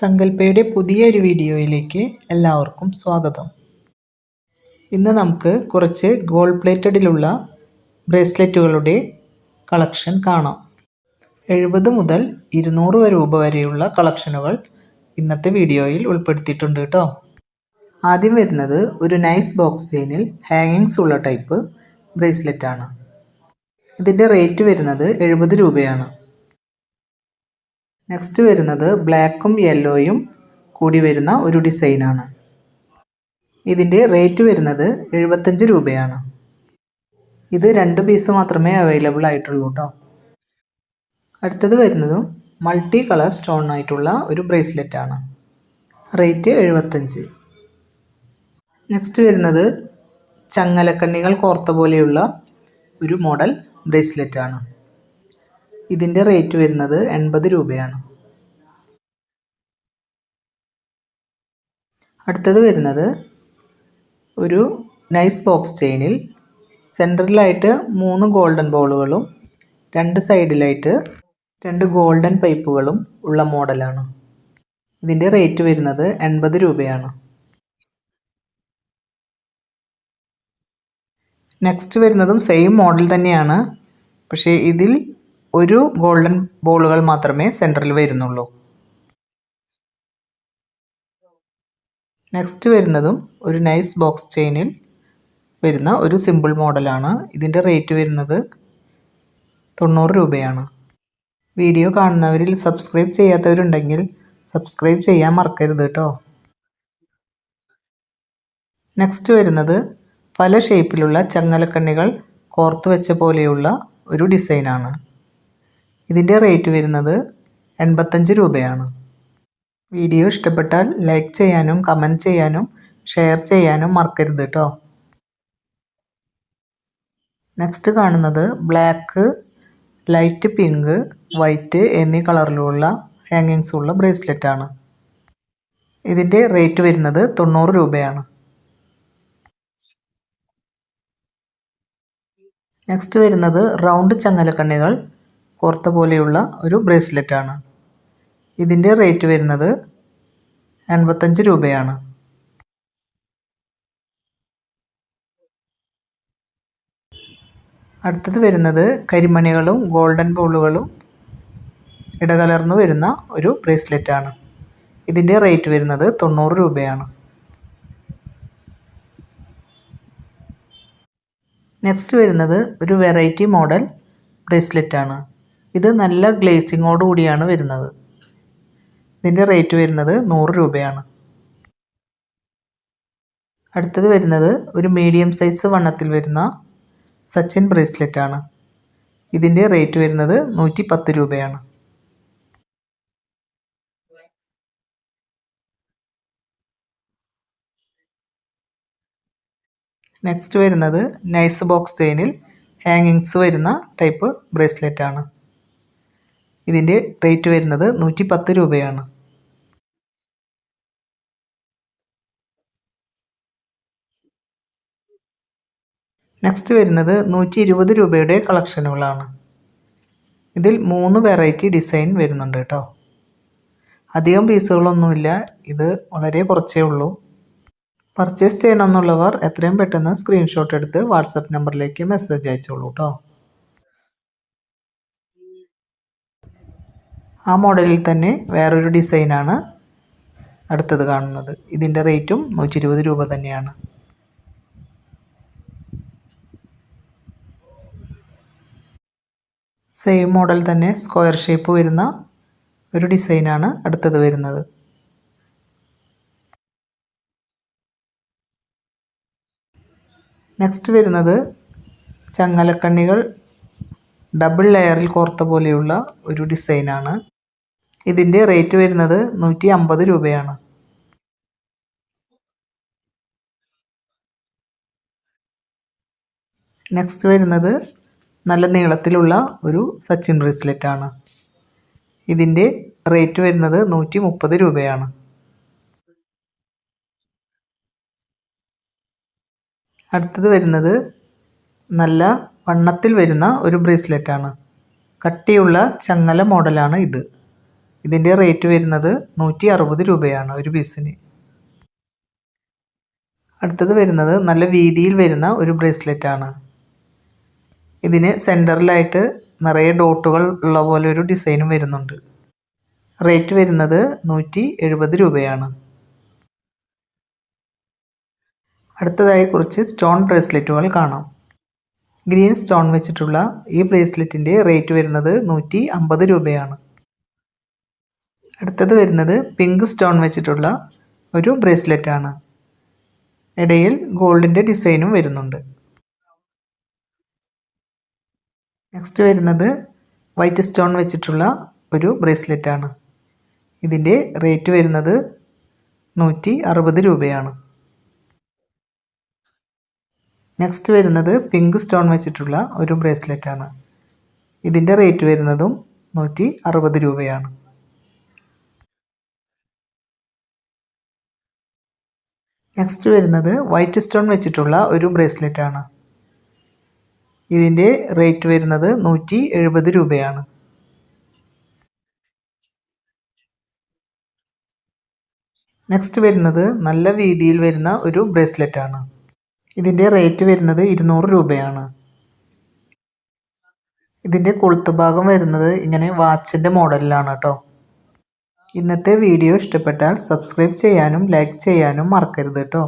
സങ്കല്പയുടെ പുതിയൊരു വീഡിയോയിലേക്ക് എല്ലാവർക്കും സ്വാഗതം. ഇന്ന് നമുക്ക് കുറച്ച് ഗോൾഡ് പ്ലേറ്റഡിലുള്ള ബ്രേസ്ലെറ്റുകളുടെ കളക്ഷൻ കാണാം. എഴുപത് മുതൽ ഇരുന്നൂറ് രൂപ വരെയുള്ള കളക്ഷനുകൾ ഇന്നത്തെ വീഡിയോയിൽ ഉൾപ്പെടുത്തിയിട്ടുണ്ട് കേട്ടോ. ആദ്യം വരുന്നത് ഒരു നൈസ് ബോക്സ് ചെയിനിൽ ഹാങ്ങിങ്സ് ഉള്ള ടൈപ്പ് ബ്രേസ്ലെറ്റാണ്. ഇതിന്റെ റേറ്റ് വരുന്നത് എഴുപത് രൂപയാണ്. നെക്സ്റ്റ് വരുന്നത് ബ്ലാക്കും യെല്ലോയും കൂടി വരുന്ന ഒരു ഡിസൈനാണ് ഇതിന്റെ റേറ്റ് വരുന്നത് എഴുപത്തഞ്ച് രൂപയാണ്. ഇത് രണ്ട് പീസ് മാത്രമേ അവൈലബിൾ ആയിട്ടുള്ളൂ കേട്ടോ അടുത്തത് വരുന്നതും മൾട്ടി കളർ സ്റ്റോൺ ആയിട്ടുള്ള ഒരു ബ്രേസ്ലെറ്റ് ആണ്. റേറ്റ് എഴുപത്തഞ്ച് നെക്സ്റ്റ് വരുന്നത് ചങ്ങലക്കണ്ണികൾ കോർത്ത പോലെയുള്ള ഒരു മോഡൽ ബ്രേസ്ലെറ്റ് ആണ്. ഇതിന്റെ റേറ്റ് വരുന്നത് എൺപത് രൂപയാണ്. അടുത്തത് വരുന്നത് ഒരു നൈസ് ബോക്സ് ചെയിനിൽ സെന്ററിലായിട്ട് മൂന്ന് ഗോൾഡൻ ബോളുകളും രണ്ട് സൈഡിലായിട്ട് രണ്ട് ഗോൾഡൻ പൈപ്പുകളും ഉള്ള മോഡലാണ് ഇതിന്റെ റേറ്റ് വരുന്നത് എൺപത് രൂപയാണ്. നെക്സ്റ്റ് വരുന്നതും സെയിം മോഡൽ തന്നെയാണ്. പക്ഷേ ഇതിൽ ഒരു ഗോൾഡൻ ബോളുകൾ മാത്രമേ സെന്ററിൽ വരുന്നുള്ളൂ. നെക്സ്റ്റ് വരുന്നതും ഒരു നൈസ് ബോക്സ് ചെയിനിൽ വരുന്ന ഒരു സിമ്പിൾ മോഡലാണ് ഇതിന്റെ റേറ്റ് വരുന്നത് തൊണ്ണൂറ് രൂപയാണ്. വീഡിയോ കാണുന്നവരിൽ സബ്സ്ക്രൈബ് ചെയ്യാത്തവരുണ്ടെങ്കിൽ സബ്സ്ക്രൈബ് ചെയ്യാൻ മറക്കരുത് കേട്ടോ നെക്സ്റ്റ് വരുന്നത് പല ഷേപ്പിലുള്ള ചങ്ങലക്കണ്ണികൾ കോർത്ത് വെച്ച പോലെയുള്ള ഒരു ഡിസൈനാണ് ഇതിന്റെ റേറ്റ് വരുന്നത് എൺപത്തഞ്ച് രൂപയാണ്. വീഡിയോ ഇഷ്ടപ്പെട്ടാൽ ലൈക്ക് ചെയ്യാനും കമന്റ് ചെയ്യാനും ഷെയർ ചെയ്യാനും മറക്കരുത് കേട്ടോ നെക്സ്റ്റ് കാണുന്നത് ബ്ലാക്ക് ലൈറ്റ് പിങ്ക് വൈറ്റ് എന്നീ കളറിലുള്ള ഹാങ്ങിങ്സ് ഉള്ള ബ്രേസ്ലെറ്റ് ആണ്. ഇതിന്റെ റേറ്റ് വരുന്നത് തൊണ്ണൂറ് രൂപയാണ്. നെക്സ്റ്റ് വരുന്നത് റൗണ്ട് ചങ്ങലക്കണ്ണികൾ കോർത്ത പോലെയുള്ള ഒരു ബ്രേസ്ലെറ്റ് ആണ് ഇതിന്റെ റേറ്റ് വരുന്നത് എൺപത്തഞ്ച് രൂപയാണ്. അടുത്തത് വരുന്നത് കരിമണികളും ഗോൾഡൻ ബോളുകളും ഇടകലർന്നു വരുന്ന ഒരു ബ്രേസ്ലെറ്റ് ആണ് ഇതിന്റെ റേറ്റ് വരുന്നത് തൊണ്ണൂറ് രൂപയാണ്. നെക്സ്റ്റ് വരുന്നത് ഒരു വെറൈറ്റി മോഡൽ ബ്രേസ്ലെറ്റ് ആണ് ഇത് നല്ല ഗ്ലേസിങ്ങോട് കൂടിയാണ് വരുന്നത്. ഇതിന്റെ റേറ്റ് വരുന്നത് നൂറ് രൂപയാണ്. അടുത്തത് വരുന്നത് ഒരു മീഡിയം സൈസ് വണ്ണത്തിൽ വരുന്ന സച്ചിൻ ബ്രേസ്ലെറ്റ് ആണ്. ഇതിന്റെ റേറ്റ് വരുന്നത് നൂറ്റി പത്ത് രൂപയാണ്. നെക്സ്റ്റ് വരുന്നത് നൈസ് ബോക്സ് ചെയിനിൽ ഹാങ്ങിങ്സ് വരുന്ന ടൈപ്പ് ബ്രേസ്ലെറ്റ് ആണ്. ഇതിന്റെ റേറ്റ് വരുന്നത് നൂറ്റി പത്ത് രൂപയാണ്. നെക്സ്റ്റ് വരുന്നത് നൂറ്റി ഇരുപത് രൂപയുടെ കളക്ഷനുകളാണ്. ഇതിൽ മൂന്ന് വെറൈറ്റി ഡിസൈൻ വരുന്നുണ്ട് കേട്ടോ. അധികം പീസുകളൊന്നുമില്ല. ഇത് വളരെ കുറച്ചേ ഉള്ളൂ. പർച്ചേസ് ചെയ്യണമെന്നുള്ളവർ എത്രയും പെട്ടെന്ന് സ്ക്രീൻഷോട്ട് എടുത്ത് വാട്സപ്പ് നമ്പറിലേക്ക് മെസ്സേജ് അയച്ചോളൂ കേട്ടോ. ആ മോഡലിൽ തന്നെ വേറൊരു ഡിസൈനാണ് അടുത്തത് കാണുന്നത്. ഇതിന്റെ റേറ്റും നൂറ്റി ഇരുപത് രൂപ തന്നെയാണ്. സെയിം മോഡൽ തന്നെ സ്ക്വയർ ഷേപ്പ് വരുന്ന ഒരു ഡിസൈനാണ് അടുത്തത് വരുന്നത്. നെക്സ്റ്റ് വരുന്നത് ചങ്ങലക്കണ്ണികൾ ഡബിൾ ലെയറിൽ കോർത്ത പോലെയുള്ള ഒരു ഡിസൈനാണ്. ഇതിന്റെ റേറ്റ് വരുന്നത് നൂറ്റി അമ്പത് രൂപയാണ്. നെക്സ്റ്റ് വരുന്നത് നല്ല നീളത്തിലുള്ള ഒരു സച്ചിൻ ബ്രേസ്ലെറ്റ് ആണ്. ഇതിന്റെ റേറ്റ് വരുന്നത് നൂറ്റി മുപ്പത് രൂപയാണ്. അടുത്തത് വരുന്നത് നല്ല വണ്ണത്തിൽ വരുന്ന ഒരു ബ്രേസ്ലെറ്റ് ആണ്. കട്ടിയുള്ള ചങ്ങല മോഡലാണ് ഇത്. ഇതിന്റെ റേറ്റ് വരുന്നത് നൂറ്റി അറുപത് രൂപയാണ് ഒരു പീസിന് അടുത്തത് വരുന്നത് നല്ല വീതിയിൽ വരുന്ന ഒരു ബ്രേസ്ലെറ്റ് ആണ്. ഇതിന് സെന്ററിലായിട്ട് നിറയെ ഡോട്ടുകൾ ഉള്ള പോലെ ഒരു ഡിസൈനും വരുന്നുണ്ട്. റേറ്റ് വരുന്നത് നൂറ്റി എഴുപത് രൂപയാണ്. അടുത്തതായി കുറച്ച് സ്റ്റോൺ ബ്രേസ്ലെറ്റുകൾ കാണാം. ഗ്രീൻ സ്റ്റോൺ വെച്ചിട്ടുള്ള ഈ ബ്രേസ്ലെറ്റിന്റെ റേറ്റ് വരുന്നത് നൂറ്റി അമ്പത് രൂപയാണ്. അടുത്തത് വരുന്നത് പിങ്ക് സ്റ്റോൺ വെച്ചിട്ടുള്ള ഒരു ബ്രേസ്ലെറ്റ് ആണ്. ഇടയിൽ ഗോൾഡിന്റെ ഡിസൈനും വരുന്നുണ്ട്. നെക്സ്റ്റ് വരുന്നത് വൈറ്റ് സ്റ്റോൺ വെച്ചിട്ടുള്ള ഒരു ബ്രേസ്ലെറ്റ് ആണ്. ഇതിന്റെ റേറ്റ് വരുന്നത് നൂറ്റി അറുപത് രൂപയാണ്. നെക്സ്റ്റ് വരുന്നത് പിങ്ക് സ്റ്റോൺ വെച്ചിട്ടുള്ള ഒരു ബ്രേസ്ലെറ്റ് ആണ്. ഇതിന്റെ റേറ്റ് വരുന്നതും നൂറ്റി അറുപത് രൂപയാണ്. നെക്സ്റ്റ് വരുന്നത് വൈറ്റ് സ്റ്റോൺ വെച്ചിട്ടുള്ള ഒരു ബ്രേസ്ലെറ്റ് ആണ്. ഇതിന്റെ റേറ്റ് വരുന്നത് നൂറ്റി എഴുപത് രൂപയാണ്. നെക്സ്റ്റ് വരുന്നത് നല്ല വീതിയിൽ വരുന്ന ഒരു ബ്രേസ്ലെറ്റ് ആണ്. ഇതിന്റെ റേറ്റ് വരുന്നത് ഇരുന്നൂറ് രൂപയാണ്. ഇതിന്റെ കൊളുത്ത് ഭാഗം വരുന്നത് ഇങ്ങനെ വാച്ചിന്റെ മോഡലിലാണ് കേട്ടോ. ഇന്നത്തെ വീഡിയോ ഇഷ്ടപ്പെട്ടാൽ സബ്സ്ക്രൈബ് ചെയ്യാനും ലൈക്ക് ചെയ്യാനും മറക്കരുത് കേട്ടോ.